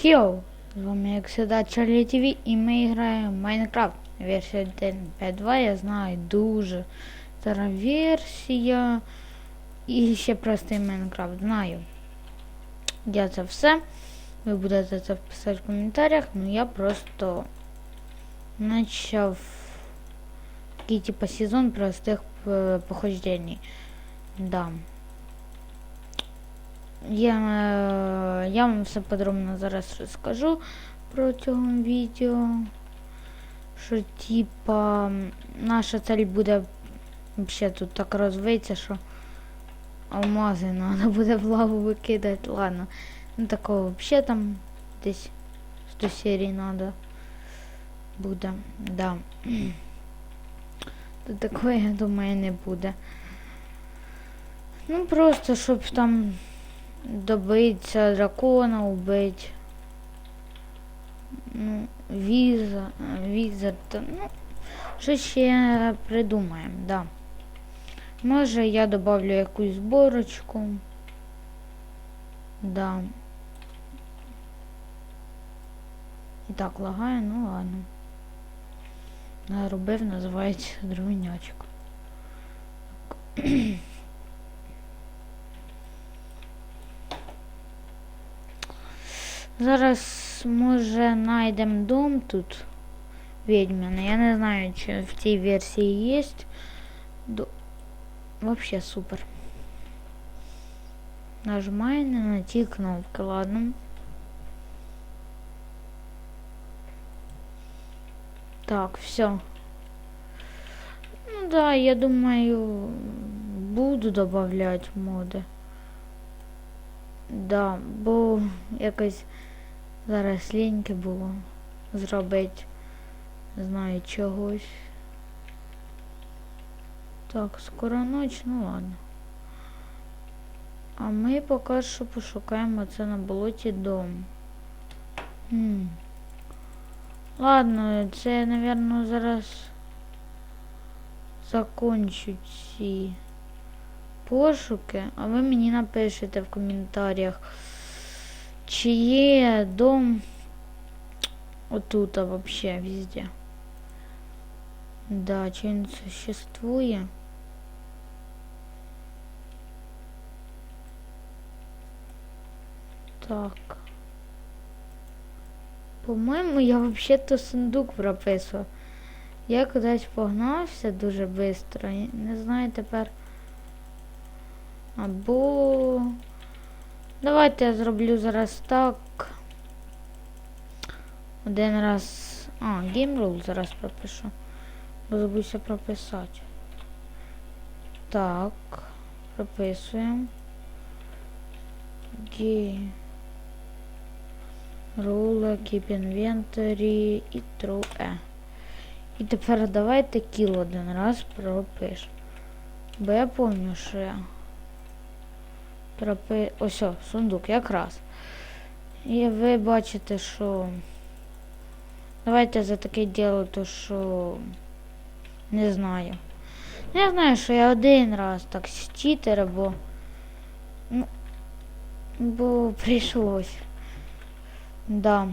Хіо! З вами як завжди Чарлі ТВ і ми граємо в Майнкрафт. Версія 1.5.2, я знаю, дуже стара версія. І ще простий Майнкрафт знаю. Я це все. Ви будете це писати в коментарях, ну я просто почав такий типа сезон простих е, похождений. Да. Я, е, я вам все подробно зараз розкажу протягом відео. Що типа наша цель буде взагалі тут так розвитися, що алмази треба буде в лаву викидати. Ладно. Ну такого взагалі там десь 100 серій треба буде. Да. Тут такого, я думаю, не буде. Ну просто щоб там добиться дракона, убить. Ну, віза, віза, ну, що ще придумаємо, да. Може я добавлю якусь зборочку. Да. І так лагає, ну ладно. Наробив, називається дровінячок. Зараз, може, знайдемо дом тут відьмяний. Я не знаю, чи в цій версії є. До... Вообще супер. Нажимаю на ті кнопки, ладно. Так, все. Ну да, я думаю, буду добавлять моди. Да, бо якось зараз ліньки було зробити. Не знаю чогось. Так, скоро ніч, ну ладно. А ми поки що пошукаємо це на болоті дом. Хм. Ладно, це, напевно, зараз закончу ці пошуки, а ви мені напишете в коментарях, чи є дом отут а вообще везде. Да, чи він существує. Так. По-моєму, я взагалі-то сундук прописував. Я кудись погнався дуже швидко. Не знаю тепер. Або... Давайте я зроблю зараз так. Один раз... А, Game Rule зараз пропишу. Бо забувся прописати. Так. Прописуємо. Game Rule, Keep Inventory і True E. І тепер давайте кіл один раз пропишемо. Бо я пам'ятаю, що я пропи... Ось, о, сундук, якраз. І ви бачите, що... Давайте за таке діло, то що... Не знаю. Я знаю, що я один раз так з читера, бо... Ну... Бо прийшлось. Да.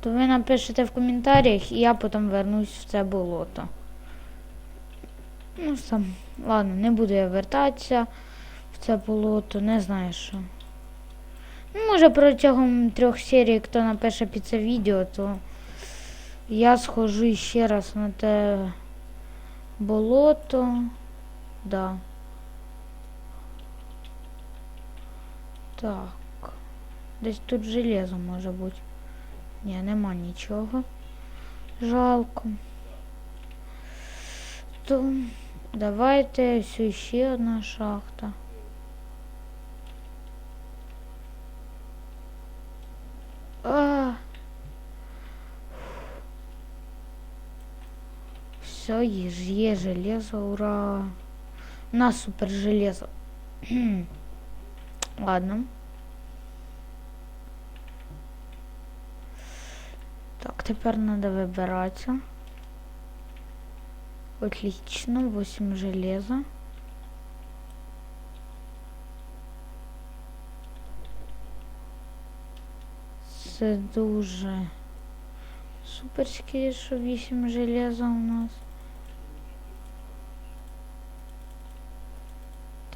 То ви напишете в коментарях, і я потім вернусь в це болото. Ну, сам, ладно, не буду я вертатися в це болото, не знаю що. Ну, може протягом трьох серій, хто напише під це відео, то я схожу ще раз на те болото. Да. Так. Десь тут железо може бути. Ні, нема нічого. Жалко. То давайте все ще одна шахта. Є железо, ура. У нас супер железо. Ладно. Так, тепер надо вибиратися. Отлично, 8 железа. Це дуже суперське, що 8 железа у нас.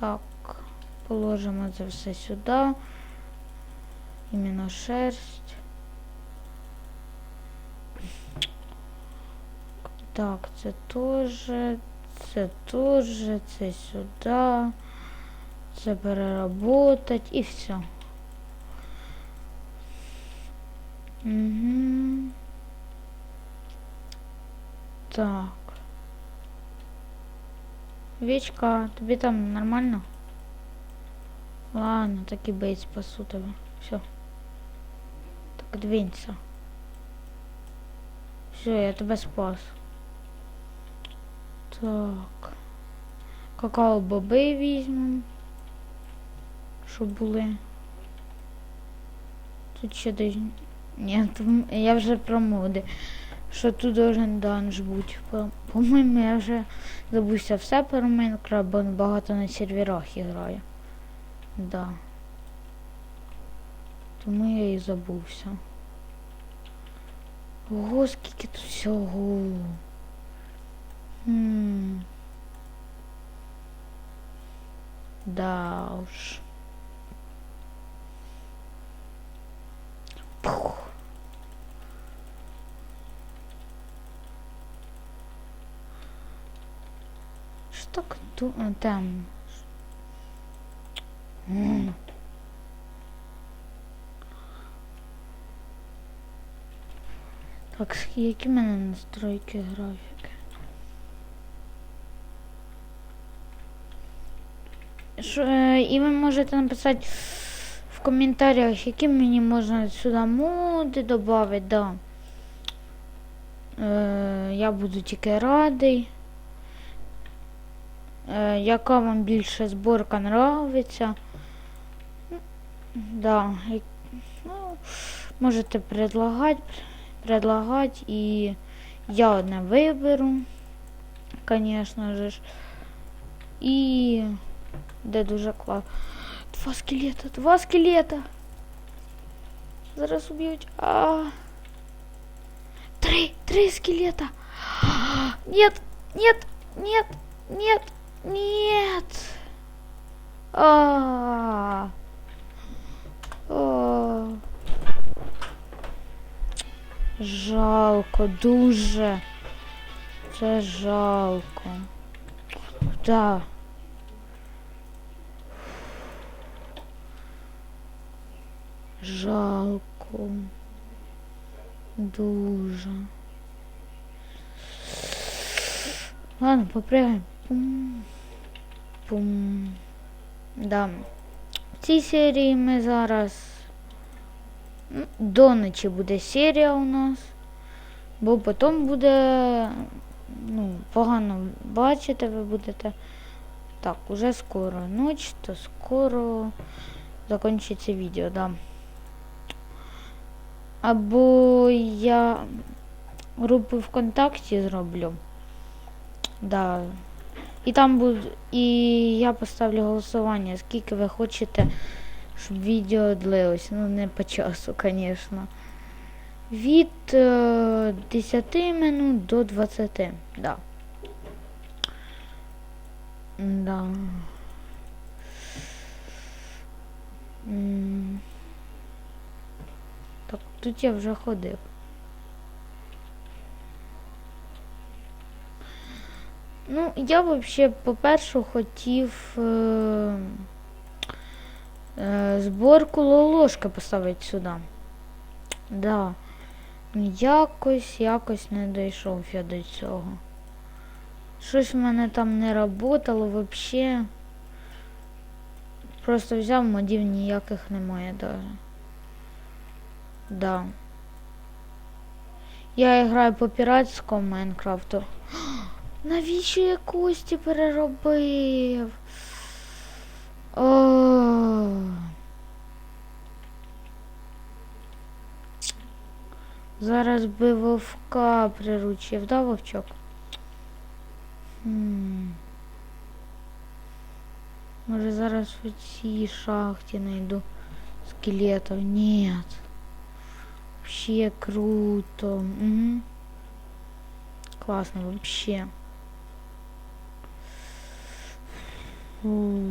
Так, положимо це все сюди. Іменно шерсть. Так, це теж, це теж, це сюди. Це переработать і все. Угу. Так. Вічка, тобі там нормально? Ладно, так і бейт спасу тебе. Все. Так двинься. Все, я тебе спас. Так. Какао боби візьмемо. Щоб були. Тут ще десь. Ні, я вже про моди. Що тут должен данж бути. По- По-моєму, я вже забувся все про Майнкрафт, бо багато на серверах граю. Да. Тому я і забувся. Ого, скільки тут всього. Хм. Да уж. Що так там? Так, які в мене настройки графіки? Що, е, і ви можете написати в коментарях, які мені можна сюди моди додати, да. Е, я буду тільки радий. Е, яка вам більше зборка нравиться? Да. Ну, можете предлагати, предлагати і я одне виберу, звісно же. І де дуже класно. Два скелета, два скелета. Зараз уб'ють. А. Три, три скелета. Нет, нет, нет, нет, нет. А. А. Жалко, дуже. Це жалко. Да. Жалко. Дуже. Ладно, попрягаємо. Пум. Пум. Да. В цій серії ми зараз. До ночі буде серія у нас. Бо потім буде. Ну, погано бачите, ви будете. Так, уже скоро ніч, то скоро закінчиться відео, да. Або я групу ВКонтакті зроблю. Да. І там буде. І я поставлю голосування, скільки ви хочете, щоб відео длилось. Ну, не по часу, звісно. Від е, 10 минут до 20. Да. Да. Так, тут я вже ходив. Ну, я взагалі, по-перше, хотів е, е, зборку лолошки поставити сюди. Да. Ну, Якось, якось не дійшов я до цього. Щось в мене там не работало взагалі. Просто взяв модів ніяких немає даже. Да. Я граю по піратському Майнкрафту. Навіщо я кості переробив? О. Зараз би вовка приручив, да, вовчок? Хм. Може зараз в цій шахті знайду скелетів. Нет. Вообще круто. Угу. Классно вообще. Фу.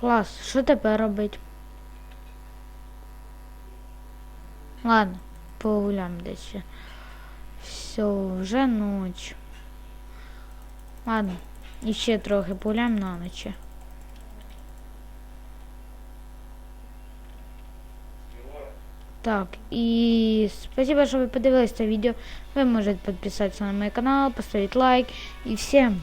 Клас, що тепер робить? Ладно, погуляємо десь ще. Все, вже ніч. Ладно, і ще трохи погуляємо на ночі. Так, і спасибо, що ви подивилися це відео. Ви можете підписатися на мій канал, поставити лайк. І всім